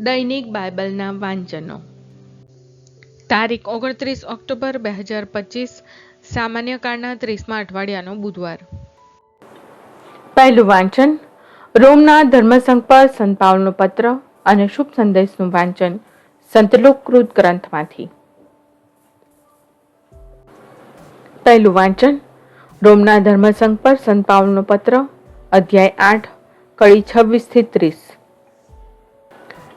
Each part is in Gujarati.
દૈનિક બાઇબલના વાંચનો. તારીખ ઓગણત્રીસ ઓક્ટોબર બે હજાર પચીસ, સામાન્ય કાળના ત્રીસમા અઠવાડિયાનો બુધવાર. પહેલું વાંચન, રોમના ધર્મસંઘ પર સંત પત્ર અને શુભ સંદેશનું વાંચન સંતલોકૃત ગ્રંથમાંથી. પહેલું વાંચન, રોમના ધર્મસંઘ પર સંત પત્ર, અધ્યાય આઠ, કડી છવ્વીસથી ત્રીસ.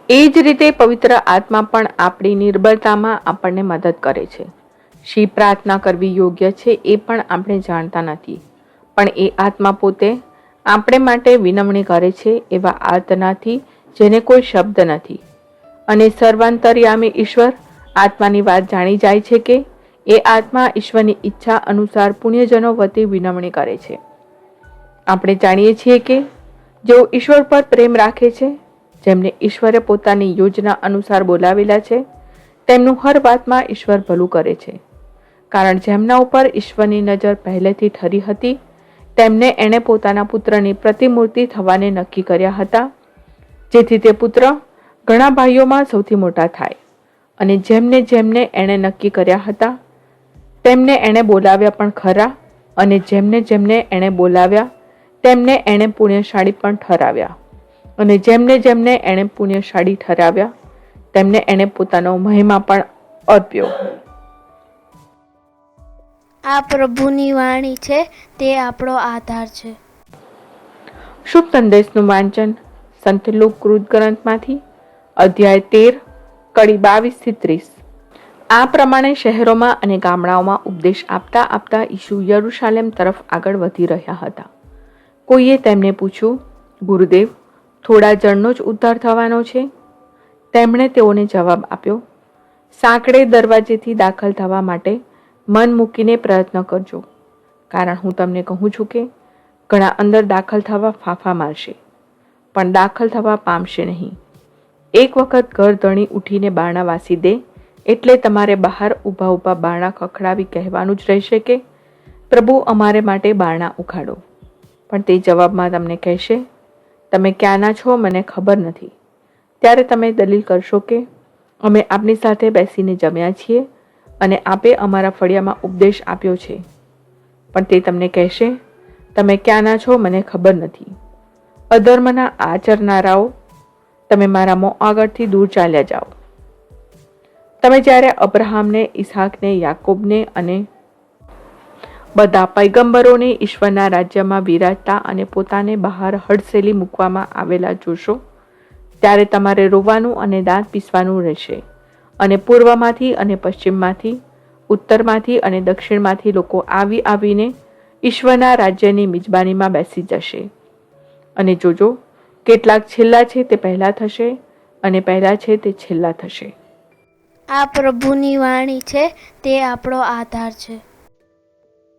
એ જ રીતે પવિત્ર આત્મા પણ આપણી નિર્બળતામાં આપણને મદદ કરે છે. શી પ્રાર્થના કરવી યોગ્ય છે એ પણ આપણે જાણતા નથી. પણ એ આત્મા પોતે આપણે માટે વિનમણી કરે છે એવા આર્તનાથી જેને કોઈ શબ્દ નથી. અને સર્વાંતર્યામી ઈશ્વર આત્માની વાત જાણી જાય છે કે એ આત્મા ઈશ્વરની ઈચ્છા અનુસાર પુણ્યજનો વતી વિનમણી કરે છે. આપણે જાણીએ છીએ કે જેઓ ઈશ્વર પર પ્રેમ રાખે છે જેમને ઈશ્વરે પોતાની યોજના અનુસાર બોલાવેલા છે, તેમનું હર વાતમાં ઈશ્વર ભલું કરે છે. કારણ જેમના ઉપર ઈશ્વરની નજર પહેલેથી ઠરી હતી, તેમને એણે પોતાના પુત્રની પ્રતિમૂર્તિ થવાને નક્કી કર્યા હતા, જેથી તે પુત્ર ઘણા ભાઈઓમાં સૌથી મોટા થાય. અને જેમને જેમને એણે નક્કી કર્યા હતા, તેમને એણે બોલાવ્યા પણ ખરા, અને જેમને જેમને એણે બોલાવ્યા, તેમને એણે પુણ્યશાળી પણ ઠરાવ્યા. અને જેમને જેમને એણે પુણ્યશાળી ઠરાવ્યા તેમને એણે પોતાનો મહિમા પણ અર્પ્યો. આ પ્રભુની વાણી છે તે આપણો આધાર છે. શુભ સંદેશનું વાંચન સંત લોકૃત ગ્રંથમાંથી અધ્યાય તેર કડી બાવીસથી ત્રીસ. આ પ્રમાણે શહેરોમાં અને ગામડાઓમાં ઉપદેશ આપતા આપતા ઈશુ યરુશાલેમ તરફ આગળ વધી રહ્યા હતા. કોઈએ તેમને પૂછ્યું ગુરુદેવ થોડા જણનો જ ઉદ્ધાર થવાનો છે? તેમણે તેઓને જવાબ આપ્યો, સાંકડે દરવાજેથી દાખલ થવા માટે મન મૂકીને પ્રયત્ન કરજો, કારણ હું તમને કહું છું કે ઘણા અંદર દાખલ થવા ફાફા મારશે, પણ દાખલ થવા પામશે નહીં. એક વખત ઘર ધણી ઉઠીને બારણા વાસી દે, એટલે તમારે બહાર ઊભા ઊભા બારણા ખખડાવી કહેવાનું જ રહેશે કે, પ્રભુ અમારે માટે બારણા ઉખાડો. પણ તે જવાબમાં તમને કહેશે તમે ક્યાંના છો મને ખબર નથી. ત્યારે તમે દલીલ કરશો કે અમે આપની સાથે બેસીને જમ્યા છીએ અને આપે અમારા ફળિયામાં ઉપદેશ આપ્યો છે. પણ તે તમને કહેશે, તમે ક્યાંના છો મને ખબર નથી. અધર્મના આચરનારાઓ, તમે મારા મોં આગળથી દૂર ચાલ્યા જાઓ. તમે જ્યારે અબ્રાહમને ઈસાકને યાકોબને અને બધા પૈગંબરોને ઈશ્વરના રાજ્યમાં વિરાજતા અને પોતાને બહાર હડસેલી મૂકવામાં આવેલા જોશો. ત્યારે તમારે રોવાનું અને દાંત પીસવાનું રહેશે. અને પૂર્વમાંથી અને પશ્ચિમમાંથી, ઉત્તરમાંથી અને દક્ષિણમાંથી લોકો આવી આવીને ઈશ્વરના રાજ્યની મિજબાનીમાં બેસી જશે. અને જોજો, કેટલાક છેલ્લા છે તે પહેલા થશે અને પહેલા છે તે છેલ્લા થશે. આ પ્રભુની વાણી છે, તે આપણો આધાર છે.